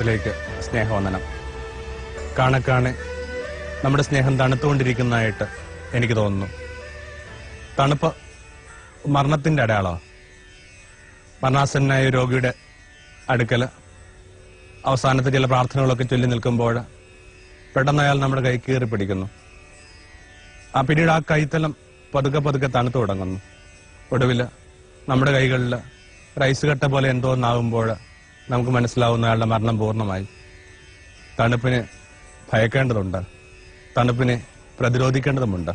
സൂര്യകരണത്തിലേക്ക് സ്നേഹവന്ദനം. കാണെ കാണെ നമ്മുടെ സ്നേഹം തണുത്തുകൊണ്ടിരിക്കുന്നതായിട്ട് എനിക്ക് തോന്നുന്നു. തണുപ്പ് മരണത്തിന്റെ അടയാളമാണ് മരണാസന്നായ രോഗിയുടെ അടുക്കൽ അവസാനത്തെ ചില പ്രാർത്ഥനകളൊക്കെ ചൊല്ലി നിൽക്കുമ്പോൾ പെട്ടെന്ന് അയാൾ നമ്മുടെ കൈ കീറി പിടിക്കുന്നു. ആ പിന്നീട് ആ കൈത്തലം പതുക്കെ പതുക്കെ തണുത്തു തുടങ്ങുന്നു. ഒടുവിൽ നമ്മുടെ കൈകളിൽ റൈസ് കട്ട പോലെ എന്തോ ഒന്നാകുമ്പോൾ നമുക്ക് മനസ്സിലാവുന്ന അയാളുടെ മരണം പൂർണമായി. തണുപ്പിനെ ഭയക്കേണ്ടതുണ്ട്. തണുപ്പിനെ പ്രതിരോധിക്കേണ്ടതുമുണ്ട്.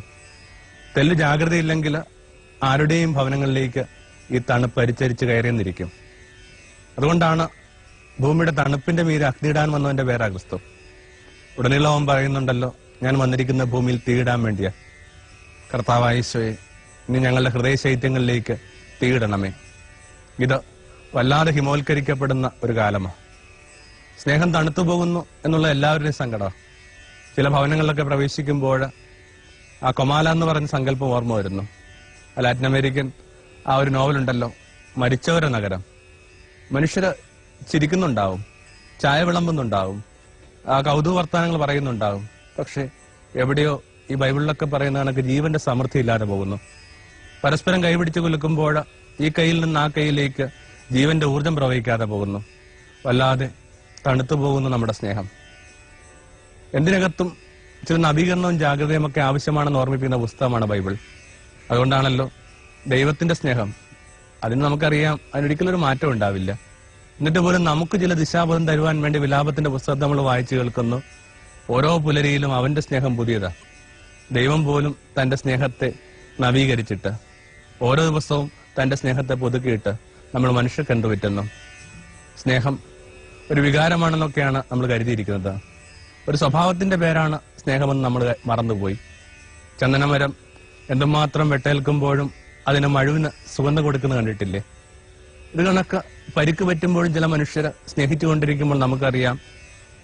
തെല്ല് ജാഗ്രതയില്ലെങ്കിൽ ആരുടെയും ഭവനങ്ങളിലേക്ക് ഈ തണുപ്പ് അരിച്ചരിച്ച് കയറിയെന്നിരിക്കും. അതുകൊണ്ടാണ് ഭൂമിയുടെ തണുപ്പിന്റെ മീരെ അഗ്നിയിടാൻ വന്നവന്റെ പേരാ ക്രിസ്തു ഉടനീളം അവൻ പറയുന്നുണ്ടല്ലോ ഞാൻ വന്നിരിക്കുന്ന ഭൂമിയിൽ തീയിടാൻ വേണ്ടിയാ. കർത്താവായ ഇനി ഞങ്ങളുടെ ഹൃദയ ശൈത്യങ്ങളിലേക്ക് തീയിടണമേ. ഇത് വല്ലാതെ ഹിമോത്കരിക്കപ്പെടുന്ന ഒരു കാലമാണ് സ്നേഹം തണുത്തു പോകുന്നു എന്നുള്ള എല്ലാവരുടെയും സങ്കടം. ചില ഭവനങ്ങളിലൊക്കെ പ്രവേശിക്കുമ്പോൾ ആ കൊമാല എന്ന് പറഞ്ഞ സങ്കല്പം ഓർമ്മ വരുന്നു. ലാറ്റിൻ അമേരിക്കൻ ആ ഒരു നോവലുണ്ടല്ലോ മരിച്ചവരുടെ നഗരം. മനുഷ്യർ ചിരിക്കുന്നുണ്ടാവും ചായ വിളമ്പുന്നുണ്ടാവും ആ കൗതുക വർത്തമാനങ്ങൾ പറയുന്നുണ്ടാവും. പക്ഷെ എവിടെയോ ഈ ബൈബിളിലൊക്കെ പറയുന്ന കണക്ക് ജീവന്റെ സമൃദ്ധി ഇല്ലാതെ പോകുന്നു. പരസ്പരം കൈപിടിച്ച് കുലുക്കുമ്പോൾ ഈ കയ്യിൽ നിന്ന് ആ കൈയിലേക്ക് ജീവന്റെ ഊർജം പ്രവഹിക്കാതെ പോകുന്നു. വല്ലാതെ തണുത്തു പോകുന്നു നമ്മുടെ സ്നേഹം. എന്തിനകത്തും ചില നവീകരണവും ജാഗ്രതയും ഒക്കെ ആവശ്യമാണെന്ന് ഓർമ്മിപ്പിക്കുന്ന പുസ്തകമാണ് ബൈബിൾ. അതുകൊണ്ടാണല്ലോ ദൈവത്തിന്റെ സ്നേഹം. അതിന് നമുക്കറിയാം അതിനൊരിക്കലും ഒരു മാറ്റം ഉണ്ടാവില്ല. എന്നിട്ട് പോലും നമുക്ക് ചില ദിശാബോധം തരുവാൻ വേണ്ടി വിലാപത്തിന്റെ പുസ്തകം നമ്മൾ വായിച്ചു കേൾക്കുന്നു. ഓരോ പുലരിയിലും അവന്റെ സ്നേഹം പുതിയതാ. ദൈവം പോലും തന്റെ സ്നേഹത്തെ നവീകരിച്ചിട്ട് ഓരോ ദിവസവും തന്റെ സ്നേഹത്തെ പുതുക്കിയിട്ട് നമ്മൾ മനുഷ്യർക്ക് എന്ത് പറ്റുന്നു സ്നേഹം ഒരു വികാരമാണെന്നൊക്കെയാണ് നമ്മൾ കരുതിയിരിക്കുന്നത്. ഒരു സ്വഭാവത്തിന്റെ പേരാണ് സ്നേഹമെന്ന് നമ്മൾ മറന്നുപോയി. ചന്ദനമരം എന്തുമാത്രം വെട്ടേൽക്കുമ്പോഴും അതിന് മഴുവിന് സുഗന്ധം കൊടുക്കുന്നത് കണ്ടിട്ടില്ലേ? ഇത് കണക്ക് പരിക്ക് പറ്റുമ്പോഴും ചില മനുഷ്യരെ സ്നേഹിച്ചുകൊണ്ടിരിക്കുമ്പോൾ നമുക്കറിയാം.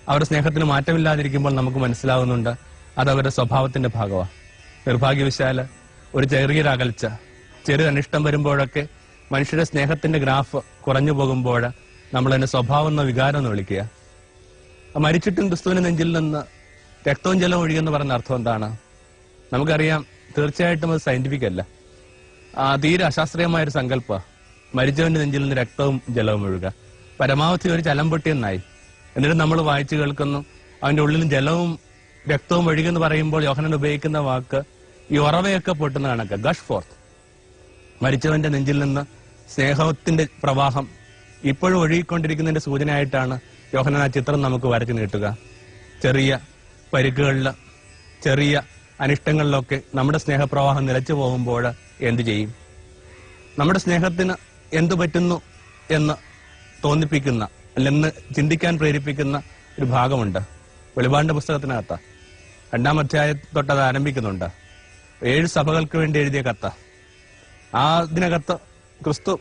അവരുടെ സ്നേഹത്തിന് മാറ്റമില്ലാതിരിക്കുമ്പോൾ നമുക്ക് മനസ്സിലാവുന്നുണ്ട് അത് അവരുടെ സ്വഭാവത്തിന്റെ ഭാഗമാണ് നിർഭാഗ്യവശാൽ ഒരു ചെറിയൊരകൽച്ച ചെറിയ അനിഷ്ടം വരുമ്പോഴൊക്കെ മനുഷ്യരുടെ സ്നേഹത്തിന്റെ ഗ്രാഫ് കുറഞ്ഞു പോകുമ്പോൾ നമ്മൾ അതിന്റെ സ്വഭാവം എന്ന വികാരം എന്ന് വിളിക്കുക. മരിച്ചിട്ടും ക്രിസ്തുവിന്റെ നെഞ്ചിൽ നിന്ന് രക്തവും ജലവും ഒഴുകിയെന്ന് പറഞ്ഞ അർത്ഥം എന്താണ്? നമുക്കറിയാം തീർച്ചയായിട്ടും അത് സയന്റിഫിക് അല്ല. തീരെ അശാസ്ത്രീയമായ ഒരു സങ്കല്പ. മരിച്ചവന്റെ നെഞ്ചിൽ നിന്ന് രക്തവും ജലവും ഒഴുകുക. പരമാവധി ഒരു ചലം പൊട്ടിയെന്നായി. എന്നിട്ട് നമ്മൾ വായിച്ചു കേൾക്കുന്നു അവന്റെ ഉള്ളിൽ ജലവും രക്തവും ഒഴുകുമെന്ന് പറയുമ്പോൾ യോഹനൻ ഉപയോഗിക്കുന്ന വാക്ക് ഈ ഉറവയൊക്കെ പൊട്ടുന്ന കണക്ക്. Gush forth. മരിച്ചവന്റെ നെഞ്ചിൽ നിന്ന് സ്നേഹത്തിന്റെ പ്രവാഹം ഇപ്പോഴും ഒഴുകിക്കൊണ്ടിരിക്കുന്നതിന്റെ സൂചനയായിട്ടാണ് യോഹനൻ ആ ചിത്രം നമുക്ക് വരച്ചു നീട്ടുക. ചെറിയ പരിക്കുകളിൽ ചെറിയ അനിഷ്ടങ്ങളിലൊക്കെ നമ്മുടെ സ്നേഹപ്രവാഹം നിലച്ചു പോകുമ്പോൾ എന്തു ചെയ്യും? നമ്മുടെ സ്നേഹത്തിന് എന്തു പറ്റുന്നു എന്ന് തോന്നിപ്പിക്കുന്ന അല്ലെന്ന് ചിന്തിക്കാൻ പ്രേരിപ്പിക്കുന്ന ഒരു ഭാഗമുണ്ട്. വെളിപാടിന്റെ പുസ്തകത്തിനകത്ത രണ്ടാം അധ്യായം തൊട്ട് അത് ആരംഭിക്കുന്നുണ്ട്. ഏഴ് സഭകൾക്ക് വേണ്ടി എഴുതിയ കത്ത. ആ ഇതിനകത്ത് ക്രിസ്തു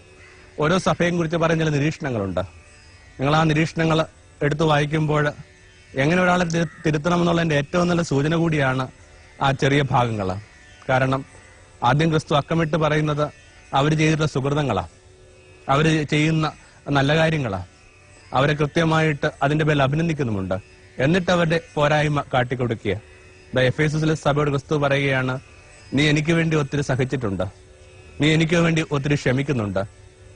ഓരോ സഭയെയും കുറിച്ച് പറയുന്ന ചില നിരീക്ഷണങ്ങളുണ്ട്. നിങ്ങൾ ആ നിരീക്ഷണങ്ങൾ എടുത്തു വായിക്കുമ്പോൾ എങ്ങനെ ഒരാളെ തിരു- തിരുത്തണം എന്നുള്ളതിന്റെ ഏറ്റവും നല്ല സൂചന കൂടിയാണ് ആ ചെറിയ ഭാഗങ്ങൾ. കാരണം ആദ്യം ക്രിസ്തു അക്കമിട്ട് പറയുന്നത് അവർ ചെയ്തിട്ടുള്ള സുഹൃതങ്ങളാണ് അവർ ചെയ്യുന്ന നല്ല കാര്യങ്ങളാണ് അവരെ കൃത്യമായിട്ട് അതിന്റെ പേരിൽ അഭിനന്ദിക്കുന്നുമുണ്ട്. എന്നിട്ട് അവരുടെ പോരായ്മ കാട്ടിക്കൊടുക്കുക. ദ എഫ് എസ് സഭയോട് ക്രിസ്തു പറയുകയാണ് നീ എനിക്ക് വേണ്ടി ഒത്തിരി സഹിച്ചിട്ടുണ്ട്. നീ എനിക്ക് വേണ്ടി ഒത്തിരി ക്ഷമിക്കുന്നുണ്ട്.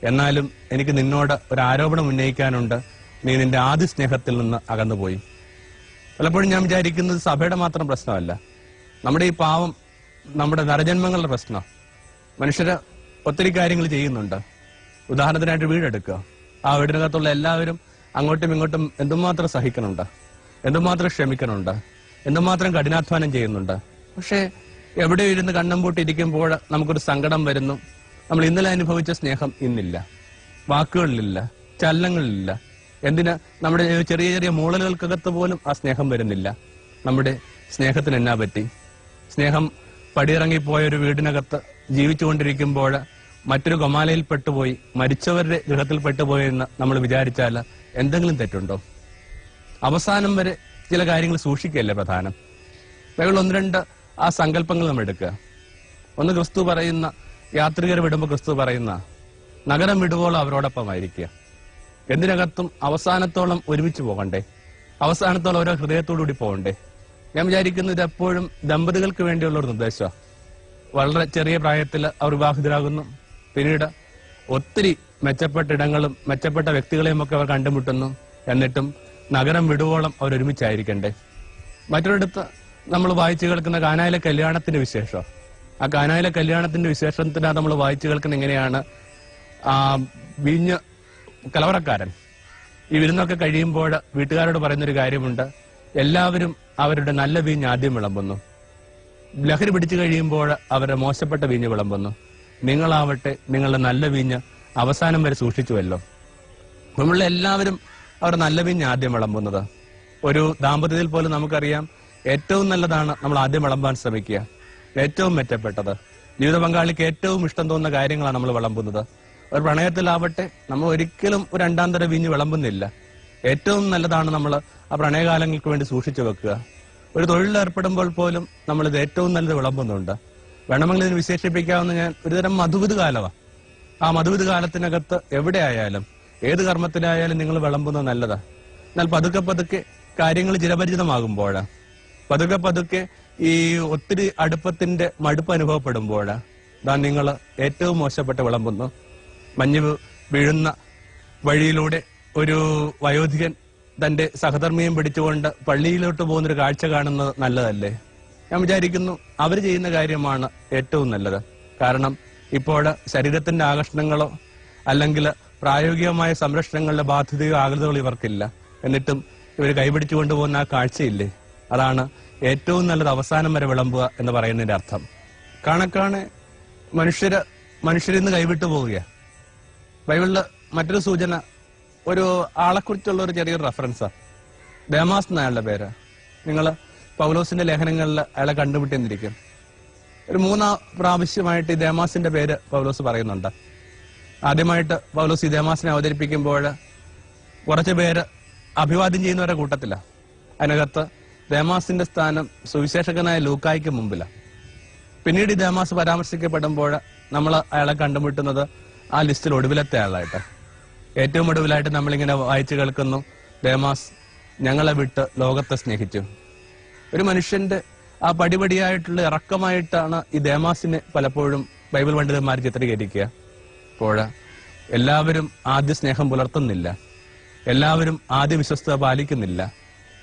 എന്നാലും എനിക്ക് നിന്നോട് ഒരു ആരോപണം ഉന്നയിക്കാനുണ്ട്. നീ നിന്റെ ആദ്യ സ്നേഹത്തിൽ നിന്ന് അകന്നുപോയി. പലപ്പോഴും ഞാൻ വിചാരിക്കുന്നത് സഭയുടെ മാത്രം പ്രശ്നമല്ല. നമ്മുടെ ഈ പാവം നമ്മുടെ നരജന്മങ്ങളുടെ പ്രശ്നം. മനുഷ്യര് ഒത്തിരി കാര്യങ്ങൾ ചെയ്യുന്നുണ്ട്. ഉദാഹരണത്തിനായിട്ട് വീടെടുക്കുക. ആ വീടിനകത്തുള്ള എല്ലാവരും അങ്ങോട്ടും ഇങ്ങോട്ടും എന്തുമാത്രം സഹിക്കണുണ്ട് എന്തുമാത്രം ക്ഷമിക്കണുണ്ട് എന്തുമാത്രം കഠിനാധ്വാനം ചെയ്യുന്നുണ്ട്? പക്ഷേ എവിടെ ഇരുന്ന് കണ്ണും പൂട്ടിയിരിക്കുമ്പോൾ നമുക്കൊരു സങ്കടം വരുന്നു. നമ്മൾ ഇന്നലെ അനുഭവിച്ച സ്നേഹം ഇന്നില്ല. വാക്കുകളിലില്ല ചലനങ്ങളിലില്ല. എന്തിന് നമ്മുടെ ചെറിയ ചെറിയ മൂളലുകൾക്കകത്ത് പോലും ആ സ്നേഹം വരുന്നില്ല. നമ്മുടെ സ്നേഹത്തിന് എന്നാ പറ്റി? സ്നേഹം പടിയിറങ്ങിപ്പോയ ഒരു വീടിനകത്ത് ജീവിച്ചുകൊണ്ടിരിക്കുമ്പോൾ മറ്റൊരു ഗൊമാലയിൽ പെട്ടുപോയി മരിച്ചവരുടെ ഗൃഹത്തിൽ പെട്ടുപോയി എന്ന് നമ്മൾ വിചാരിച്ചാൽ എന്തെങ്കിലും തെറ്റുണ്ടോ? അവസാനം വരെ ചില കാര്യങ്ങൾ സൂക്ഷിക്കുകയല്ലേ പ്രധാനം? ബൈബിൾ ഒന്ന് രണ്ട് ആ സങ്കല്പങ്ങൾ നമ്മൾ എടുക്കുക. ഒന്ന് ക്രിസ്തു പറയുന്ന യാത്രികർ വിടുമ്പോൾ ക്രിസ്തു പറയുന്ന നഗരം വിടുവോളം അവരോടൊപ്പമായിരിക്കുക. എന്തിനകത്തും അവസാനത്തോളം ഒരുമിച്ച് പോകണ്ടേ? അവസാനത്തോളം ഓരോ ഹൃദയത്തോടു കൂടി പോകണ്ടേ? ഞാൻ വിചാരിക്കുന്നത് ഇത് എപ്പോഴും ദമ്പതികൾക്ക് വേണ്ടിയുള്ള ഒരു നിർദ്ദേശമാണ് വളരെ ചെറിയ പ്രായത്തിൽ അവർ വിവാഹിതരാകുന്നു. പിന്നീട് ഒത്തിരി മെച്ചപ്പെട്ട ഇടങ്ങളും മെച്ചപ്പെട്ട വ്യക്തികളെയും ഒക്കെ അവർ കണ്ടുമുട്ടുന്നു. എന്നിട്ടും നഗരം വിടുവോളം അവർ ഒരുമിച്ചായിരിക്കണ്ടേ? മറ്റൊരിടത്ത് നമ്മൾ വായിച്ചു കേൾക്കുന്ന കാനായിലെ കല്യാണത്തിന്റെ വിശേഷം. ആ കാനായിലെ കല്യാണത്തിന്റെ വിശേഷത്തിനകത്ത് നമ്മൾ വായിച്ചു കേൾക്കുന്ന എങ്ങനെയാണ്? ആ വീഞ്ഞ് കലവറക്കാരൻ. ഈ വിരുന്നൊക്കെ കഴിയുമ്പോൾ വീട്ടുകാരോട് പറയുന്നൊരു കാര്യമുണ്ട്. എല്ലാവരും അവരുടെ നല്ല വീഞ്ഞ് ആദ്യം വിളമ്പുന്നു. ലഹരി പിടിച്ചു കഴിയുമ്പോൾ അവരുടെ മോശപ്പെട്ട വീഞ്ഞ് വിളമ്പുന്നു. നിങ്ങളാവട്ടെ നിങ്ങളുടെ നല്ല വീഞ്ഞ് അവസാനം വരെ സൂക്ഷിച്ചുവല്ലോ. നമ്മളെല്ലാവരും അവരുടെ നല്ല വീഞ്ഞ് ആദ്യം വിളമ്പുന്നത്. ഒരു ദാമ്പത്യത്തിൽ പോലും നമുക്കറിയാം ഏറ്റവും നല്ലതാണ് നമ്മൾ ആദ്യം വിളമ്പാൻ ശ്രമിക്കുക. ഏറ്റവും മെച്ചപ്പെട്ടത്. ജീവിത പങ്കാളിക്ക് ഏറ്റവും ഇഷ്ടം തോന്നുന്ന കാര്യങ്ങളാണ് നമ്മൾ വിളമ്പുന്നത്. ഒരു പ്രണയത്തിലാവട്ടെ നമ്മൾ ഒരിക്കലും ഒരു രണ്ടാം തരം വീഞ്ഞ് വിളമ്പുന്നില്ല. ഏറ്റവും നല്ലതാണ് നമ്മൾ ആ പ്രണയകാലങ്ങൾക്ക് വേണ്ടി സൂക്ഷിച്ചു വെക്കുക. ഒരു തൊഴിലിൽ ഏർപ്പെടുമ്പോൾ പോലും നമ്മൾ ഇത് ഏറ്റവും നല്ലത് വിളമ്പുന്നുണ്ട്. വേണമെങ്കിൽ ഇതിന് വിശേഷിപ്പിക്കാവുന്ന ഞാൻ ഒരുതരം മധുവിത് കാലമാണ് ആ മധുവിത് കാലത്തിനകത്ത് എവിടെ ആയാലും ഏത് കർമ്മത്തിലായാലും നിങ്ങൾ വിളമ്പുന്നത് നല്ലതാണ് എന്നാൽ പതുക്കെ പതുക്കെ കാര്യങ്ങൾ ചിരപരിചിതമാകുമ്പോഴാ പതുക്കെ പതുക്കെ ഈ ഒത്തിരി അടുപ്പത്തിന്റെ മടുപ്പ് അനുഭവപ്പെടുമ്പോൾ ദാ നിങ്ങൾ ഏറ്റവും മോശപ്പെട്ട വിളമ്പുന്നു. മഞ്ഞ് വീഴുന്ന വഴിയിലൂടെ ഒരു വയോധികൻ തന്റെ സഹധർമ്മിയും പിടിച്ചുകൊണ്ട് പള്ളിയിലോട്ട് പോകുന്നൊരു കാഴ്ച കാണുന്നത് നല്ലതല്ലേ? ഞാൻ വിചാരിക്കുന്നു അവർ ചെയ്യുന്ന കാര്യമാണ് ഏറ്റവും നല്ലത്. കാരണം ഇപ്പോൾ ശരീരത്തിന്റെ ആകർഷണങ്ങളോ അല്ലെങ്കിൽ പ്രായോഗികമായ സംരക്ഷണങ്ങളുടെ ബാധ്യതയോ ആകൃതകളോ ഇവർക്കില്ല. എന്നിട്ടും ഇവർ കൈപിടിച്ചു കൊണ്ടുപോകുന്ന ആ കാഴ്ചയില്ലേ? അതാണ് ഏറ്റവും നല്ലത് അവസാനം വരെ വിളമ്പുക എന്ന് പറയുന്നതിന്റെ അർത്ഥം. കാണക്കാണ് മനുഷ്യര് നിന്ന് കൈവിട്ടു പോവുകയാണ് ബൈബിളിൽ മറ്റൊരു സൂചന ഒരു ആളെക്കുറിച്ചുള്ള ഒരു ചെറിയൊരു റെഫറൻസാ. ദേമാസ് എന്നയാളുടെ പേര്. നിങ്ങൾ പൗലോസിന്റെ ലേഖനങ്ങളിൽ അയാളെ കണ്ടുപിട്ടിരിക്കും ഒരു മൂന്നാം പ്രാവശ്യമായിട്ട് ഈ ദേമാസിന്റെ പേര് പൗലോസ് പറയുന്നുണ്ട്. ആദ്യമായിട്ട് പൗലോസ് ഈ ദേമാസിനെ അവതരിപ്പിക്കുമ്പോൾ കുറച്ച് പേര് അഭിവാദ്യം ചെയ്യുന്നവരുടെ കൂട്ടത്തില. അതിനകത്ത് ദേമാസിന്റെ സ്ഥാനം സുവിശേഷകനായ ലൂക്കായ്ക്ക് മുമ്പിലാണ് പിന്നീട് ഈ ദേമാസ് പരാമർശിക്കപ്പെടുമ്പോൾ നമ്മൾ അയാളെ കണ്ടുമുട്ടുന്നത് ആ ലിസ്റ്റിൽ ഒടുവിലത്തെ ആളായിട്ട്. ഏറ്റവും ഒടുവിലായിട്ട് നമ്മളിങ്ങനെ വായിച്ചു കേൾക്കുന്നു ദേമാസ് ഞങ്ങളെ വിട്ട് ലോകത്തെ സ്നേഹിച്ചു. ഒരു മനുഷ്യന്റെ ആ പടിപടിയായിട്ടുള്ള ഇറക്കമായിട്ടാണ് ഈ ദേമാസിനെ പലപ്പോഴും ബൈബിൾ പണ്ഡിതന്മാർ ചിത്രീകരിക്കുക. അപ്പോൾ എല്ലാവരും ആദ്യ സ്നേഹം പുലർത്തുന്നില്ല. എല്ലാവരും ആദ്യ വിശ്വസ്ത പാലിക്കുന്നില്ല.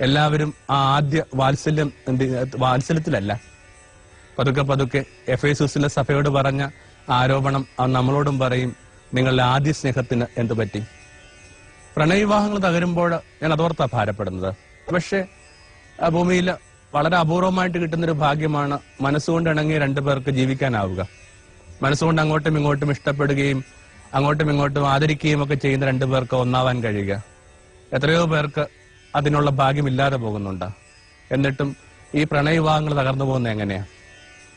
എല്ലാവരും ആ ആദ്യ വാത്സല്യം എന്ത് വാത്സല്യത്തിലല്ല. പതുക്കെ പതുക്കെ എഫ് എസുസിലെ സഭയോട് പറഞ്ഞ ആരോപണം നമ്മളോടും പറയും നിങ്ങളുടെ ആദ്യ സ്നേഹത്തിന് എന്തു പറ്റി? പ്രണയവിവാഹങ്ങൾ തകരുമ്പോൾ ഞാൻ അതോർത്താ ഭാരപ്പെടുന്നത്. പക്ഷേ ഭൂമിയിൽ വളരെ അപൂർവമായിട്ട് കിട്ടുന്ന ഒരു ഭാഗ്യമാണ് മനസ്സുകൊണ്ട് ഇണങ്ങിയ രണ്ടു പേർക്ക് ജീവിക്കാനാവുക. മനസ്സുകൊണ്ട് അങ്ങോട്ടും ഇങ്ങോട്ടും ഇഷ്ടപ്പെടുകയും അങ്ങോട്ടും ഇങ്ങോട്ടും ആദരിക്കുകയും ഒക്കെ ചെയ്യുന്ന രണ്ടു പേർക്ക് ഒന്നാവാൻ കഴിയുക. എത്രയോ പേർക്ക് അതിനുള്ള ഭാഗ്യമില്ലാതെ പോകുന്നുണ്ട്. എന്നിട്ടും ഈ പ്രണയവിവാഹങ്ങൾ തകർന്നു പോകുന്ന എങ്ങനെയാ?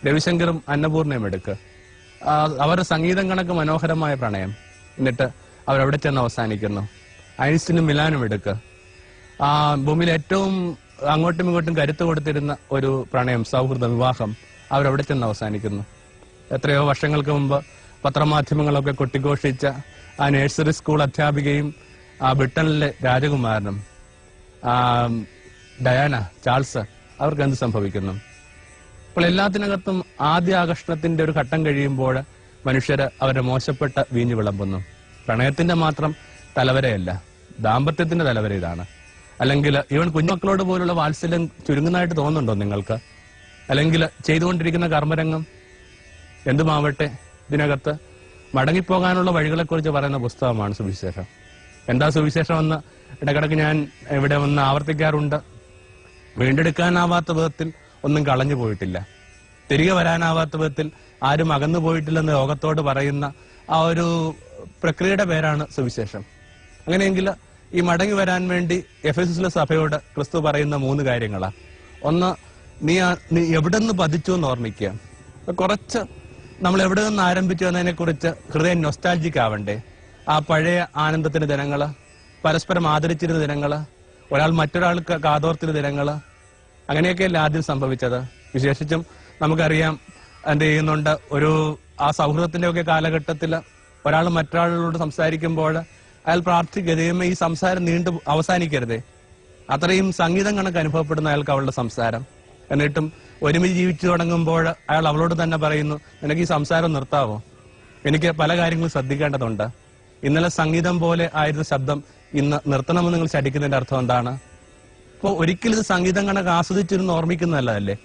രവിശങ്കറും അന്നപൂർണയും എടുക്ക്. അവരുടെ സംഗീതം കണക്ക് മനോഹരമായ പ്രണയം. എന്നിട്ട് അവരവിടെ ചെന്ന് അവസാനിക്കുന്നു. ഐൻസ്റ്റിനും മിലാനും എടുക്ക്. ആ ഭൂമിയിൽ ഏറ്റവും അങ്ങോട്ടും ഇങ്ങോട്ടും കരുത്ത് കൊടുത്തിരുന്ന ഒരു പ്രണയം സൗഹൃദ വിവാഹം അവരവിടെ ചെന്ന് അവസാനിക്കുന്നു. എത്രയോ വർഷങ്ങൾക്ക് മുമ്പ് പത്രമാധ്യമങ്ങളൊക്കെ കൊട്ടിഘോഷിച്ച ആ നഴ്സറി സ്കൂൾ അധ്യാപികയും ആ ബ്രിട്ടനിലെ രാജകുമാരനും ഡയാന ചാൾസ് അവർക്ക് എന്ത് സംഭവിക്കുന്നു? അപ്പോൾ എല്ലാത്തിനകത്തും ആദ്യ ആകർഷണത്തിന്റെ ഒരു ഘട്ടം കഴിയുമ്പോൾ മനുഷ്യര് അവരുടെ മോശപ്പെട്ട വീഞ്ഞു വിളമ്പുന്നു. പ്രണയത്തിന്റെ മാത്രം തലവരയല്ല ദാമ്പത്യത്തിന്റെ തലവര ഇതാണ്. അല്ലെങ്കിൽ ഈവൻ കുഞ്ഞുമക്കളോട് പോലുള്ള വാത്സല്യം ചുരുങ്ങുന്നതായിട്ട് തോന്നുന്നുണ്ടോ നിങ്ങൾക്ക്? അല്ലെങ്കിൽ ചെയ്തുകൊണ്ടിരിക്കുന്ന കർമ്മരംഗം എന്തുമാവട്ടെ ഇതിനകത്ത് മടങ്ങിപ്പോകാനുള്ള വഴികളെക്കുറിച്ച് പറയുന്ന പുസ്തകമാണ് സുവിശേഷം. എന്താ സുവിശേഷം എന്ന് ഇടക്കിടക്ക് ഞാൻ ഇവിടെ വന്ന് ആവർത്തിക്കാറുണ്ട്. വീണ്ടെടുക്കാനാവാത്ത വിധത്തിൽ ഒന്നും കളഞ്ഞു പോയിട്ടില്ല. തിരികെ വരാനാവാത്ത വിധത്തിൽ ആരും അകന്നു പോയിട്ടില്ലെന്ന് ലോകത്തോട് പറയുന്ന ആ ഒരു പ്രക്രിയയുടെ പേരാണ് സുവിശേഷം. അങ്ങനെയെങ്കിൽ ഈ മടങ്ങി വരാൻ വേണ്ടി എഫ് എസ് എസിലെ സഭയോട് ക്രിസ്തു പറയുന്ന മൂന്ന് കാര്യങ്ങളാണ് ഒന്ന് നീ നീ എവിടെ നിന്ന് പതിച്ചു എന്ന് ഓർമ്മിക്കുക. കുറച്ച് നമ്മൾ എവിടെ നിന്ന് ആരംഭിച്ചു എന്നതിനെ കുറിച്ച് ഹൃദയം നൊസ്റ്റാൾജിക് ആവണ്ടേ? ആ പഴയ ആനന്ദത്തിന്റെ ദിനങ്ങൾ പരസ്പരം ആദരിച്ചിരുന്ന ദിനങ്ങൾ ഒരാൾ മറ്റൊരാൾക്ക് കാതോർത്തിന് ദിനങ്ങൾ അങ്ങനെയൊക്കെയല്ലേ ആദ്യം സംഭവിച്ചത്? വിശേഷിച്ചും നമുക്കറിയാം എന്ത് ചെയ്യുന്നുണ്ട്. ഒരു ആ സൗഹൃദത്തിന്റെ ഒക്കെ കാലഘട്ടത്തിൽ ഒരാൾ മറ്റൊരാളോട് സംസാരിക്കുമ്പോൾ അയാൾ പ്രാർത്ഥിക്കുക ഈ സംസാരം നീണ്ടു അവസാനിക്കരുതേ. അത്രയും സംഗീതം കണക്ക് അനുഭവപ്പെടുന്ന അയാൾക്ക് അവളുടെ സംസാരം. എന്നിട്ടും ഒരുമിച്ച് ജീവിച്ചു തുടങ്ങുമ്പോൾ അയാൾ അവളോട് തന്നെ പറയുന്നു എനിക്ക് ഈ സംസാരം നിർത്താവോ? എനിക്ക് പല കാര്യങ്ങളും ശ്രദ്ധിക്കേണ്ടതുണ്ട്. ഇന്നലെ സംഗീതം പോലെ ആയിരുന്ന ശബ്ദം ഇന്ന് നിർത്തണമെന്ന് നിങ്ങൾ ശഠിക്കുന്നതിന്റെ അർത്ഥം എന്താണ്? അപ്പൊ ഒരിക്കലും ഇത് സംഗീതം കണക്ക് ആസ്വദിച്ചിരുന്ന് ഓർമ്മിക്കുന്ന നല്ലതല്ലേ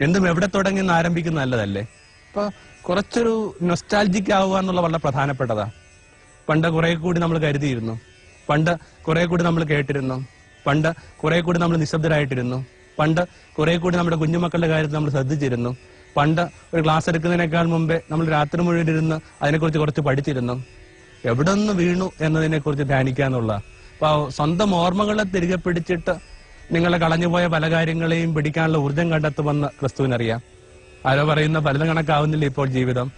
എന്തും എവിടെ തുടങ്ങി എന്ന് ആരംഭിക്കുന്ന നല്ലതല്ലേ? അപ്പൊ കുറച്ചൊരു നൊസ്റ്റാൾജിക് ആവുക എന്നുള്ള വളരെ പ്രധാനപ്പെട്ടതാ. പണ്ട് കുറെ കൂടി നമ്മൾ കരുതിയിരുന്നു. പണ്ട് കുറെ കൂടി നമ്മൾ കേട്ടിരുന്നു. പണ്ട് കുറെ കൂടി നമ്മൾ നിശബ്ദരായിട്ടിരുന്നു. പണ്ട് കുറെ കൂടി നമ്മുടെ കുഞ്ഞുമക്കളുടെ കാര്യത്തിൽ നമ്മൾ ശ്രദ്ധിച്ചിരുന്നു. പണ്ട് ഒരു ക്ലാസ് എടുക്കുന്നതിനേക്കാൾ മുമ്പേ നമ്മൾ രാത്രി മുഴുവൻ ഇരുന്ന് അതിനെക്കുറിച്ച് കുറച്ച് പഠിച്ചിരുന്നു. എവിടെ നിന്ന് വീണു എന്നതിനെ കുറിച്ച് ധ്യാനിക്കാന്നുള്ള അപ്പൊ സ്വന്തം ഓർമ്മകളെ തിരികെ പിടിച്ചിട്ട് നിങ്ങളെ കളഞ്ഞുപോയ പല കാര്യങ്ങളെയും പിടിക്കാനുള്ള ഊർജം കണ്ടെത്തുമെന്ന് ക്രിസ്തുവിനറിയാം. ആരോ പറയുന്ന പലതും കണക്കാവുന്നില്ല ഇപ്പോൾ ജീവിതം.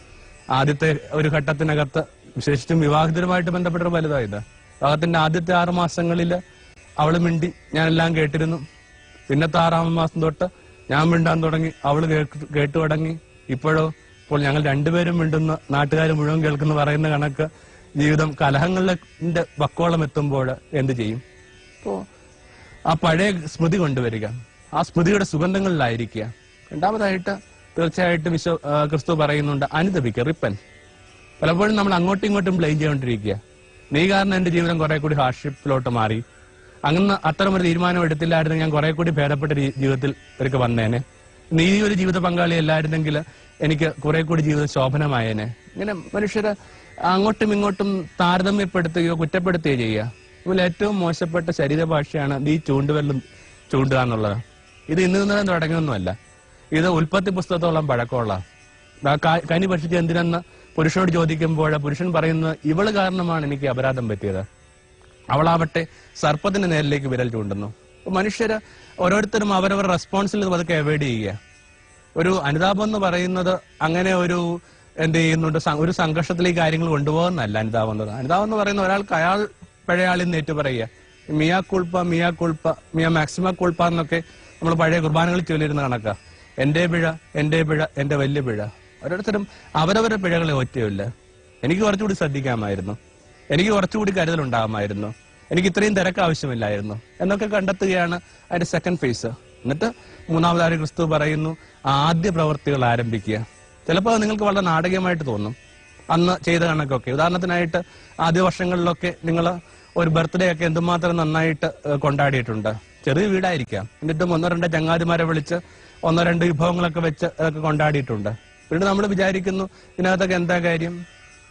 ആദ്യത്തെ ഒരു ഘട്ടത്തിനകത്ത് വിശേഷിച്ചും വിവാഹിതരുമായിട്ട് ബന്ധപ്പെട്ട പലതായത് വിവാഹത്തിന്റെ ആദ്യത്തെ ആറു മാസങ്ങളിൽ അവൾ മിണ്ടി ഞാനെല്ലാം കേട്ടിരുന്നു. പിന്നത്തെ ആറാം മാസം തൊട്ട് ഞാൻ മിണ്ടാൻ തുടങ്ങി അവൾ കേട്ടു തുടങ്ങി ഇപ്പോഴോ ഇപ്പോൾ ഞങ്ങൾ രണ്ടുപേരും മിണ്ടുന്ന നാട്ടുകാർ മുഴുവൻ കേൾക്കുന്ന പറയുന്ന കണക്ക് ജീവിതം കലഹങ്ങളുടെ വക്കോളം എത്തുമ്പോൾ എന്ത് ചെയ്യും? ആ പഴയ സ്മൃതി കൊണ്ടുവരിക. ആ സ്മൃതിയുടെ സുഗന്ധങ്ങളിലായിരിക്കുക. രണ്ടാമതായിട്ട് തീർച്ചയായിട്ടും വിശ്വ ക്രിസ്തു പറയുന്നുണ്ട് അനുദപിക്കുക റിപ്പൻ പലപ്പോഴും നമ്മൾ അങ്ങോട്ടും ഇങ്ങോട്ടും ബ്ലെയിം ചെയ്തുകൊണ്ടിരിക്കുക. നീ കാരണം എന്റെ ജീവിതം കുറെ കൂടി ഹാർഷിപ്പിലോട്ട് മാറി. അങ്ങനെ അത്തരം ഒരു തീരുമാനം എടുത്തില്ലായിരുന്നു ഞാൻ കുറെ കൂടി ഭേദപ്പെട്ട ജീവിതത്തിൽ ഇവർക്ക് വന്നേനെ. നീ ഒരു ജീവിത പങ്കാളി അല്ലായിരുന്നെങ്കിൽ എനിക്ക് കുറെ കൂടി ജീവിതം ശോഭനമായേനെ. ഇങ്ങനെ മനുഷ്യരെ അങ്ങോട്ടും ഇങ്ങോട്ടും താരതമ്യപ്പെടുത്തുകയോ കുറ്റപ്പെടുത്തുകയോ ചെയ്യുക. ഇതിൽ ഏറ്റവും മോശപ്പെട്ട ശരീരഭാഷയാണ് ഈ ചൂണ്ടുവെല്ലും ചൂണ്ടുക എന്നുള്ളത്. ഇത് ഇന്ന് നിന്നും തുടങ്ങിയൊന്നുമല്ല ഇത് ഉൽപ്പത്തി പുസ്തകത്തോളം പഴക്കമുള്ള. കനി ഭക്ഷിച്ച് എന്തിനെന്ന് പുരുഷനോട് ചോദിക്കുമ്പോൾ പുരുഷൻ പറയുന്നത് ഇവൾ കാരണമാണ് എനിക്ക് അപരാധം പറ്റിയത്. അവളാവട്ടെ സർപ്പത്തിന്റെ നേരിലേക്ക് വിരൽ ചൂണ്ടുന്നു. മനുഷ്യര് ഓരോരുത്തരും അവരവരുടെ റെസ്പോൺസിൽ പതുക്കെ അവോയ്ഡ് ചെയ്യുക. ഒരു അനുതാപം എന്ന് പറയുന്നത് അങ്ങനെ ഒരു എന്ത് ചെയ്യുന്നുണ്ട്? ഒരു സംഘർഷത്തിൽ ഈ കാര്യങ്ങൾ കൊണ്ടുപോകുന്നല്ല അനിതാവ് എന്ന് അനിതാവ് എന്ന് പറയുന്ന ഒരാൾക്ക് അയാൾ പഴയാളിൽ ഏറ്റു പറയുക. മിയാ കുൾപ്പ മിയാ കുൾപ്പ മിയ മാക്സിമ കുൾപ്പ എന്നൊക്കെ നമ്മൾ പഴയ കുർബാനകളിൽ ചൊല്ലിയിരുന്ന കണക്കാ. എന്റെ പിഴ എന്റെ പിഴ എന്റെ വലിയ പിഴ. ഓരോരുത്തരും അവരവരുടെ പിഴകളെ ഒറ്റയില്ല. എനിക്ക് കുറച്ചുകൂടി ശ്രദ്ധിക്കാമായിരുന്നു. എനിക്ക് കുറച്ചുകൂടി കരുതൽ ഉണ്ടാകുമായിരുന്നു എനിക്ക് ഇത്രയും തിരക്ക് ആവശ്യമില്ലായിരുന്നു. എന്നൊക്കെ കണ്ടെത്തുകയാണ് അതിന്റെ സെക്കൻഡ് ഫേസ് എന്നിട്ട് മൂന്നാമതായി ക്രിസ്തു പറയുന്നു ആദ്യ പ്രവൃത്തികൾ ആരംഭിക്കുക. ചിലപ്പോൾ നിങ്ങൾക്ക് വളരെ നാടകീയമായിട്ട് തോന്നും. അന്ന് ചെയ്ത കണക്കൊക്കെ. ഉദാഹരണത്തിനായിട്ട് ആദ്യ വർഷങ്ങളിലൊക്കെ നിങ്ങൾ ഒരു ബർത്ത്ഡേ ഒക്കെ എന്തുമാത്രം നന്നായിട്ട് കൊണ്ടാടിയിട്ടുണ്ട്. ചെറിയ വീടായിരിക്കാം. എന്നിട്ടും ഒന്നോ രണ്ടോ ചങ്ങാതിമാരെ വിളിച്ച് ഒന്നോ രണ്ട് വിഭവങ്ങളൊക്കെ വെച്ച് അതൊക്കെ കൊണ്ടാടിയിട്ടുണ്ട്. പിന്നീട് നമ്മൾ വിചാരിക്കുന്നു ഇതിനകത്തൊക്കെ എന്താ കാര്യം?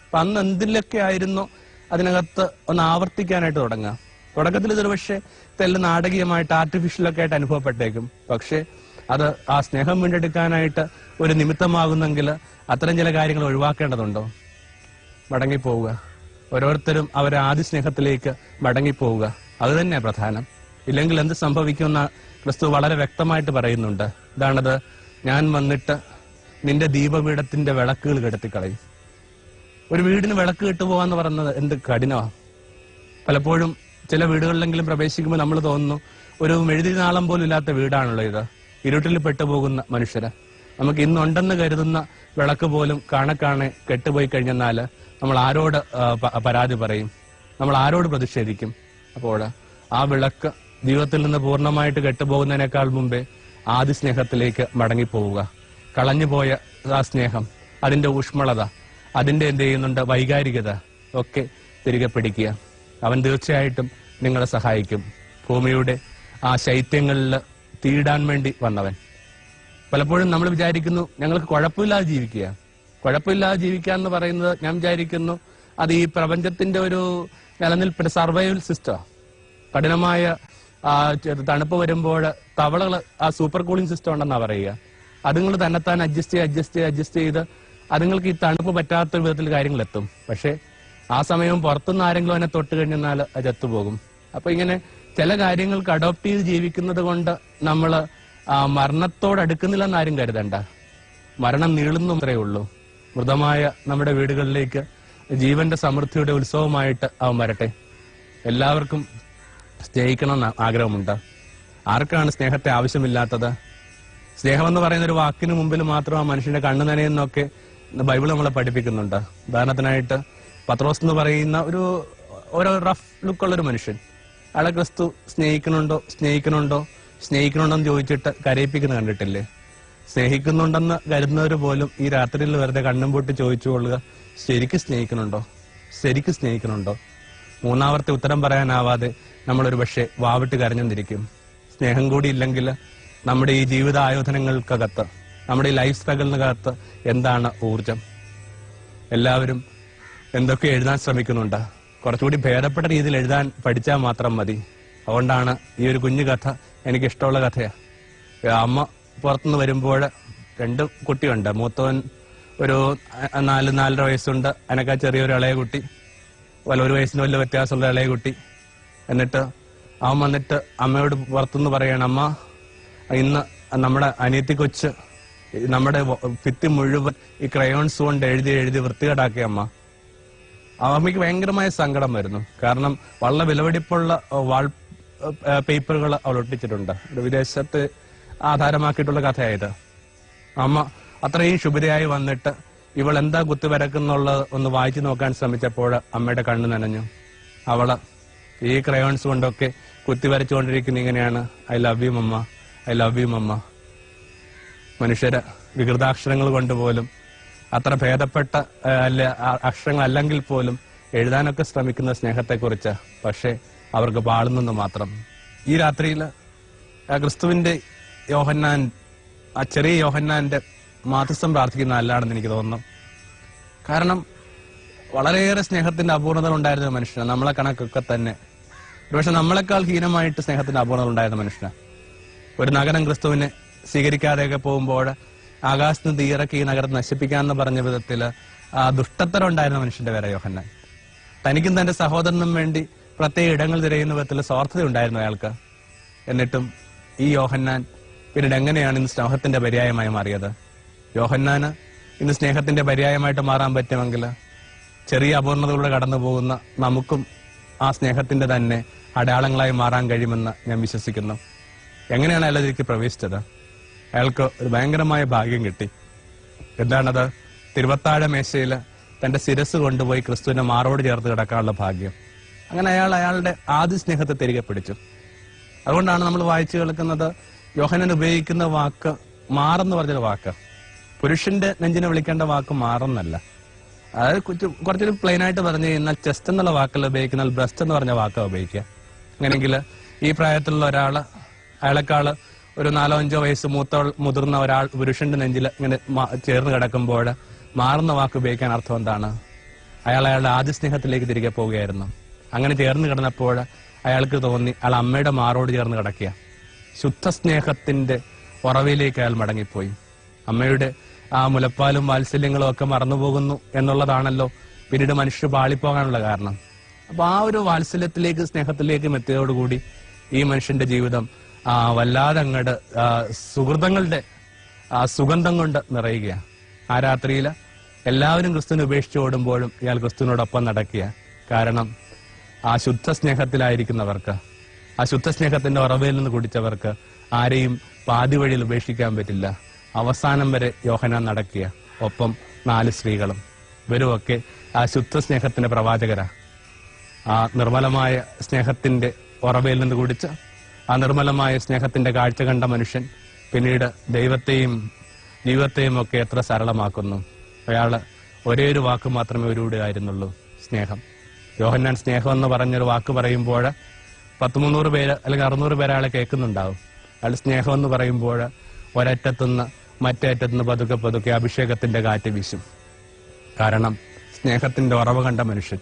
അപ്പൊ അന്ന് എന്തിലൊക്കെ ആയിരുന്നു അതിനകത്ത് ഒന്ന് ആവർത്തിക്കാനായിട്ട് തുടങ്ങുക. തുടക്കത്തിൽ ഇതൊരു പക്ഷേ ഇതെല്ലാം നാടകീയമായിട്ട് ആർട്ടിഫിഷ്യലൊക്കെ ആയിട്ട് അനുഭവപ്പെട്ടേക്കും. പക്ഷേ അത് ആ സ്നേഹം വീണ്ടെടുക്കാനായിട്ട് ഒരു നിമിത്തമാകുന്നെങ്കിൽ അത്തരം ചില കാര്യങ്ങൾ ഒഴിവാക്കേണ്ടതുണ്ടോ? മടങ്ങിപ്പോവുക ഓരോരുത്തരും അവരെ ആദ്യ സ്നേഹത്തിലേക്ക് മടങ്ങിപ്പോവുക അത് തന്നെ പ്രധാനം. ഇല്ലെങ്കിൽ എന്ത് സംഭവിക്കുമെന്ന ക്രിസ്തു വളരെ വ്യക്തമായിട്ട് പറയുന്നുണ്ട്. ഇതാണത് ഞാൻ വന്നിട്ട് നിന്റെ ദീപപീഠത്തിന്റെ വിളക്കുകൾ കെടുത്തിക്കളയും. ഒരു വീടിന് വിളക്ക് കിട്ടുപോകാന്ന് പറയുന്നത് എന്ത് കഠിനമാണ് പലപ്പോഴും ചില വീടുകളിലെങ്കിലും പ്രവേശിക്കുമ്പോൾ നമ്മൾ തോന്നുന്നു ഒരു മെഴുതി നാളം പോലും ഇല്ലാത്ത വീടാണല്ലോ ഇത് ഇരുട്ടിൽ പെട്ടുപോകുന്ന മനുഷ്യര്. നമുക്ക് ഇന്നുണ്ടെന്ന് കരുതുന്ന വിളക്ക് പോലും കാണക്കാണെ കാണെ കെട്ടുപോയി കഴിഞ്ഞെന്നാൽ നമ്മൾ ആരോട് പരാതി പറയും. നമ്മൾ ആരോട് പ്രതിഷേധിക്കും. അപ്പോൾ ആ വിളക്ക് ജീവിതത്തിൽ നിന്ന് പൂർണമായിട്ട് കെട്ടുപോകുന്നതിനേക്കാൾ മുമ്പേ ആദ്യ സ്നേഹത്തിലേക്ക് മടങ്ങിപ്പോവുക. കളഞ്ഞുപോയ ആ സ്നേഹം അതിന്റെ ഊഷ്മളത അതിന്റെ എന്ത് ചെയ്യുന്നുണ്ട്? വൈകാരികത ഒക്കെ തിരികെ പിടിക്കുക. അവൻ തീർച്ചയായിട്ടും നിങ്ങളെ സഹായിക്കും. ഭൂമിയുടെ ആ ശൈത്യങ്ങളിൽ തീടാൻ വേണ്ടി വന്നവൻ. പലപ്പോഴും നമ്മൾ വിചാരിക്കുന്നു ഞങ്ങൾക്ക് കുഴപ്പമില്ലാതെ ജീവിക്കുക. കുഴപ്പമില്ലാതെ ജീവിക്കുക എന്ന് പറയുന്നത് ഞാൻ വിചാരിക്കുന്നു അത് ഈ പ്രപഞ്ചത്തിന്റെ ഒരു നിലനിൽപ്പിന്റെ സർവൈവൽ സിസ്റ്റമാണ് കഠിനമായ തണുപ്പ് വരുമ്പോൾ തവളകൾ ആ സൂപ്പർ കൂളിംഗ് സിസ്റ്റം ഉണ്ടെന്നാണ് പറയുക. അതുങ്ങൾ തന്നെത്താൻ അഡ്ജസ്റ്റ് ചെയ്ത് അഡ്ജസ്റ്റ് ചെയ്ത് അഡ്ജസ്റ്റ് ചെയ്ത് അതുങ്ങൾക്ക് ഈ തണുപ്പ് പറ്റാത്ത വിധത്തിൽ കാര്യങ്ങൾ എത്തും പക്ഷേ ആ സമയം പുറത്തുനിന്ന് ആരെങ്കിലും അതിനെ തൊട്ട് കഴിഞ്ഞാൽ അത് ചത്തുപോകും. അപ്പൊ ഇങ്ങനെ ചില കാര്യങ്ങൾക്ക് അഡോപ്റ്റ് ചെയ്ത് ജീവിക്കുന്നത് കൊണ്ട് നമ്മൾ മരണത്തോട് എന്നാരും കരുതണ്ട. മരണം നീളുന്നു അത്രേ ഉള്ളൂ. മൃതമായ നമ്മുടെ വീടുകളിലേക്ക് ജീവന്റെ സമൃദ്ധിയുടെ ഉത്സവമായിട്ട് അവൻ വരട്ടെ. എല്ലാവർക്കും സ്നേഹിക്കണമെന്ന് ആഗ്രഹമുണ്ട്. ആർക്കാണ് സ്നേഹത്തെ ആവശ്യമില്ലാത്തത്? സ്നേഹം എന്ന് പറയുന്ന ഒരു വാക്കിന് മുമ്പിൽ മാത്രം ആ മനുഷ്യന്റെ കണ്ണു നനയെന്നൊക്കെ ബൈബിൾ നമ്മളെ പഠിപ്പിക്കുന്നുണ്ട്. ഉദാഹരണത്തിനായിട്ട് പത്രോസ് എന്ന് പറയുന്ന ഒരു ഓരോ റഫ് ലുക്കുള്ള ഒരു മനുഷ്യൻ. അയാളെ ക്രിസ്തു സ്നേഹിക്കുന്നുണ്ടോ? സ്നേഹിക്കണുണ്ടോ സ്നേഹിക്കണുണ്ടോ എന്ന് ചോദിച്ചിട്ട് കരയിപ്പിക്കുന്ന കണ്ടിട്ടില്ലേ? സ്നേഹിക്കുന്നുണ്ടെന്ന് കരുതുന്നവർ പോലും ഈ രാത്രിയിൽ വെറുതെ കണ്ണും പൊട്ടി ചോദിച്ചു കൊള്ളുക ശരിക്കും സ്നേഹിക്കുന്നുണ്ടോ? ശരിക്കും സ്നേഹിക്കുന്നുണ്ടോ? മൂന്നാമത്തെ ഉത്തരം പറയാനാവാതെ നമ്മളൊരു പക്ഷേ വാവിട്ട് കരഞ്ഞെന്നിരിക്കും സ്നേഹം കൂടി ഇല്ലെങ്കിൽ നമ്മുടെ ഈ ജീവിത ആയോധനങ്ങൾക്കകത്ത് നമ്മുടെ ഈ ലൈഫ് സ്ട്രഗിളിനകത്ത് എന്താണ് ഊർജം? എല്ലാവരും എന്തൊക്കെ എഴുതാൻ ശ്രമിക്കുന്നുണ്ട്? കുറച്ചുകൂടി ഭേദപ്പെട്ട രീതിയിൽ എഴുതാൻ പഠിച്ചാൽ മാത്രം മതി. അതുകൊണ്ടാണ് ഈ ഒരു കുഞ്ഞു കഥ എനിക്ക് കഥയാണ് കഥയാ അമ്മ പുറത്തുനിന്ന് വരുമ്പോൾ രണ്ട് കുട്ടിയുണ്ട്. മൂത്തവൻ ഒരു നാല് നാലര വയസ്സുണ്ട്. അതിനൊക്കെ ചെറിയൊരു ഇളയ കുട്ടി. വല്ല ഒരു വയസ്സിന് വലിയ വ്യത്യാസമുള്ള ഇളയ കുട്ടി. എന്നിട്ട് അവൻ വന്നിട്ട് അമ്മയോട് പുറത്തുനിന്ന് പറയണം അമ്മ ഇന്ന് നമ്മുടെ അനിയത്തി കൊച്ച് നമ്മുടെ ഭിത്തി മുഴുവൻ ഈ ക്രയോൺസ് കൊണ്ട് എഴുതി എഴുതി വൃത്തികേടാക്കിയ അമ്മ. അമ്മയ്ക്ക് ഭയങ്കരമായ സങ്കടം വരുന്നു. കാരണം വളരെ വിലപിടിപ്പുള്ള വാൾ പേപ്പറുകൾ ഒരു വിദേശത്ത് ആധാരമാക്കിയിട്ടുള്ള കഥയായത്. അമ്മ അത്രയും ശുഭിതയായി വന്നിട്ട് ഇവൾ എന്താ കുത്തിവരക്കുന്നുള്ളത് ഒന്ന് വായിച്ചു നോക്കാൻ ശ്രമിച്ചപ്പോൾ അമ്മയുടെ കണ്ണ് നനഞ്ഞു. അവൾ ഈ ക്രയോൺസ് കൊണ്ടൊക്കെ കുത്തിവരച്ചുകൊണ്ടിരിക്കുന്ന ഇങ്ങനെയാണ്. I love you mamma. I love you mamma. മനുഷ്യര് വികൃതാക്ഷരങ്ങൾ കൊണ്ട് പോലും അത്ര ഭേദപ്പെട്ട അല്ല അക്ഷരങ്ങൾ അല്ലെങ്കിൽ പോലും എഴുതാനൊക്കെ ശ്രമിക്കുന്ന സ്നേഹത്തെക്കുറിച്ച്. പക്ഷേ അവർക്ക് പാടുന്നെന്ന് മാത്രം. ഈ രാത്രിയിൽ ക്രിസ്തുവിന്റെ യോഹന്നാൻ ആ ചെറിയ യോഹന്നാന്റെ മാതൃത്വം പ്രാർത്ഥിക്കുന്ന അല്ലാണെന്ന് എനിക്ക് തോന്നുന്നു. കാരണം വളരെയേറെ സ്നേഹത്തിന്റെ അപൂർണതകൾ ഉണ്ടായിരുന്ന മനുഷ്യനാണ്. നമ്മളെ കണക്കൊക്കെ തന്നെ. ഒരുപക്ഷെ നമ്മളെക്കാൾ ഹീനമായിട്ട് സ്നേഹത്തിന്റെ അപൂർണത ഉണ്ടായിരുന്ന മനുഷ്യനാണ്. ഒരു നഗരം ക്രിസ്തുവിനെ സ്വീകരിക്കാതെയൊക്കെ പോകുമ്പോൾ ആകാശത്ത് നിന്ന് തീയിറക്കി ഈ നഗരം നശിപ്പിക്കാന്ന് പറഞ്ഞ വിധത്തിൽ ആ ദുഷ്ടത്തരം ഉണ്ടായിരുന്ന മനുഷ്യന്റെ പേരെ യോഹന്നാൻ. തനിക്കും തന്റെ സഹോദരനും വേണ്ടി പ്രത്യേക ഇടങ്ങൾ തിരയുന്ന വിധത്തിൽ സ്വാർത്ഥത ഉണ്ടായിരുന്നു അയാൾക്ക്. എന്നിട്ടും ഈ യോഹന്നാൻ പിന്നീട് എങ്ങനെയാണ് ഇന്ന് സ്നേഹത്തിന്റെ പര്യായമായി മാറിയത്? യോഹന്നാന് ഇന്ന് സ്നേഹത്തിന്റെ പര്യായമായിട്ട് മാറാൻ പറ്റുമെങ്കിൽ ചെറിയ അപൂർണതകളിലൂടെ കടന്നു പോകുന്ന നമുക്കും ആ സ്നേഹത്തിന്റെ തന്നെ അടയാളങ്ങളായി മാറാൻ കഴിയുമെന്ന് ഞാൻ വിശ്വസിക്കുന്നു. എങ്ങനെയാണ് അയാൾ അതിലേക്ക് പ്രവേശിച്ചത്? അയാൾക്ക് ഒരു ഭയങ്കരമായ ഭാഗ്യം കിട്ടി. എന്താണത്? തിരുവത്താഴ മേശയിൽ തന്റെ ശിരസ് കൊണ്ടുപോയി ക്രിസ്തുവിനെ മാറോട് ചേർത്ത് കിടക്കാനുള്ള ഭാഗ്യം. അങ്ങനെ അയാൾ അയാളുടെ ആദ്യ സ്നേഹത്തെ തിരികെ പിടിച്ചു. അതുകൊണ്ടാണ് നമ്മൾ വായിച്ചു കേൾക്കുന്നത് യോഹനൻ ഉപയോഗിക്കുന്ന വാക്ക് മാറെന്ന് പറഞ്ഞൊരു വാക്ക്. പുരുഷന്റെ നെഞ്ചിനെ വിളിക്കേണ്ട വാക്ക് മാറെന്നല്ല. അതായത് കുറച്ച് കുറച്ചൊരു പ്ലെയിൻ ആയിട്ട് പറഞ്ഞു കഴിഞ്ഞാൽ ചെസ്റ്റ് എന്നുള്ള വാക്കല്ല ഉപയോഗിക്കുന്ന ബ്രസ്റ്റ് എന്ന് പറഞ്ഞ വാക്കാണ് ഉപയോഗിക്കുക. അങ്ങനെങ്കിൽ ഈ പ്രായത്തിലുള്ള ഒരാൾ അയാളെക്കാൾ ഒരു നാലോ അഞ്ചോ വയസ്സ് മൂത്ത മുതിർന്ന ഒരാൾ പുരുഷന്റെ നെഞ്ചിൽ ഇങ്ങനെ ചേർന്ന് കിടക്കുമ്പോൾ മാറുന്ന വാക്ക് ഉപയോഗിക്കാൻ അർത്ഥം എന്താണ്? അയാൾ അയാളുടെ ആദ്യ സ്നേഹത്തിലേക്ക് തിരികെ പോവുകയായിരുന്നു. അങ്ങനെ ചേർന്ന് കിടന്നപ്പോൾ അയാൾക്ക് തോന്നി അയാൾ അമ്മയുടെ മാറോട് ചേർന്ന് കിടക്കുക ശുദ്ധ സ്നേഹത്തിന്റെ ഉറവിലേക്ക് അയാൾ മടങ്ങിപ്പോയി. അമ്മയുടെ ആ മുലപ്പാലും വാത്സല്യങ്ങളും ഒക്കെ മറന്നുപോകുന്നു എന്നുള്ളതാണല്ലോ പിന്നീട് മനുഷ്യർ പാളിപ്പോകാനുള്ള കാരണം. അപ്പൊ ആ ഒരു വാത്സല്യത്തിലേക്ക് സ്നേഹത്തിലേക്കും എത്തിയതോടുകൂടി ഈ മനുഷ്യന്റെ ജീവിതം ആ വല്ലാതെ അങ്ങട് സുഹൃതങ്ങളുടെ ആ സുഗന്ധം കൊണ്ട് നിറയുകയാണ് ആ രാത്രിയിൽ എല്ലാവരും ക്രിസ്തുവിനെ ഉപേക്ഷിച്ച് ഓടുമ്പോഴും ഇയാൾ ക്രിസ്തുവിനോടൊപ്പം നടക്കുക കാരണം ആ ശുദ്ധ സ്നേഹത്തിലായിരിക്കുന്നവർക്ക് ആ ശുദ്ധ സ്നേഹത്തിന്റെ ഉറവയിൽ നിന്ന് കുടിച്ചവർക്ക് ആരെയും പാതി വഴിയിൽ ഉപേക്ഷിക്കാൻ പറ്റില്ല. അവസാനം വരെ യോഹന നടക്കുക ഒപ്പം നാല് സ്ത്രീകളും. ഇവരുമൊക്കെ ആ ശുദ്ധ സ്നേഹത്തിന്റെ പ്രവാചകരാ. ആ നിർമ്മലമായ സ്നേഹത്തിന്റെ ഉറവയിൽ നിന്ന് കുടിച്ച ആ നിർമ്മലമായ സ്നേഹത്തിന്റെ കാഴ്ച കണ്ട മനുഷ്യൻ പിന്നീട് ദൈവത്തെയും ജീവിതത്തെയും ഒക്കെ എത്ര സരളമാക്കുന്നു. അയാൾ ഒരേ ഒരു വാക്ക് മാത്രമേ ഒരുവിടെ ആയിരുന്നുള്ളൂ സ്നേഹം. യോഹന്നാൻ സ്നേഹം എന്ന് പറഞ്ഞൊരു വാക്ക് പറയുമ്പോൾ പത്ത് മുന്നൂറ് പേര് അല്ലെങ്കിൽ അറുന്നൂറ് പേര് അയാളെ കേൾക്കുന്നുണ്ടാവും. അയാൾ സ്നേഹം എന്ന് പറയുമ്പോൾ ഒരറ്റത്തുനിന്ന് മറ്റേ അറ്റത്തുനിന്ന് പതുക്കെ പതുക്കെ അഭിഷേകത്തിന്റെ കാറ്റ് വീശും. കാരണം സ്നേഹത്തിന്റെ ഉറവ് കണ്ട മനുഷ്യൻ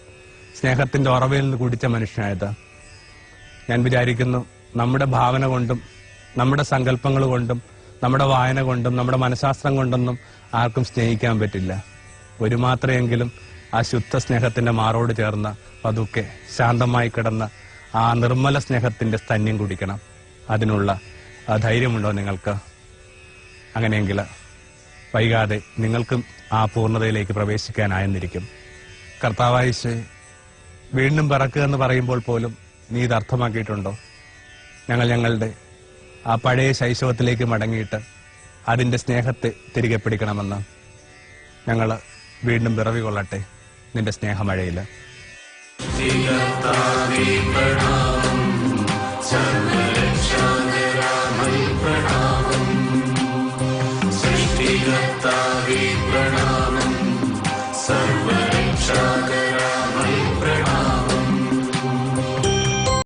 സ്നേഹത്തിന്റെ ഉറവയിൽ നിന്ന് കുടിച്ച മനുഷ്യനായത് ഞാൻ വിചാരിക്കുന്നു നമ്മുടെ ഭാവന കൊണ്ടും നമ്മുടെ സങ്കല്പങ്ങൾ കൊണ്ടും നമ്മുടെ വായന കൊണ്ടും നമ്മുടെ മനഃശാസ്ത്രം കൊണ്ടൊന്നും ആർക്കും സ്നേഹിക്കാൻ പറ്റില്ല. ഒരു മാത്രമെങ്കിലും ആ ശുദ്ധ സ്നേഹത്തിന്റെ മാറോട് ചേർന്ന പതുക്കെ ശാന്തമായി കിടന്ന ആ നിർമ്മല സ്നേഹത്തിന്റെ സ്തന്യം കുടിക്കണം. അതിനുള്ള ധൈര്യമുണ്ടോ നിങ്ങൾക്ക്? അങ്ങനെയെങ്കിൽ വൈകാതെ നിങ്ങൾക്കും ആ പൂർണതയിലേക്ക് പ്രവേശിക്കാനായെന്നിരിക്കും. കർത്താവായിശ് വീണ്ടും പറക്കുക എന്ന് പറയുമ്പോൾ പോലും നീ ഇത് അർത്ഥമാക്കിയിട്ടുണ്ടോ? ഞങ്ങൾ ഞങ്ങളുടെ ആ പഴയ ശൈശവത്തിലേക്ക് മടങ്ങിയിട്ട് അതിന്റെ സ്നേഹത്തെ തിരികെ പിടിക്കണമെന്ന് ഞങ്ങൾ വീണ്ടും പിറവി കൊള്ളട്ടെ നിന്റെ സ്നേഹമഴയിൽ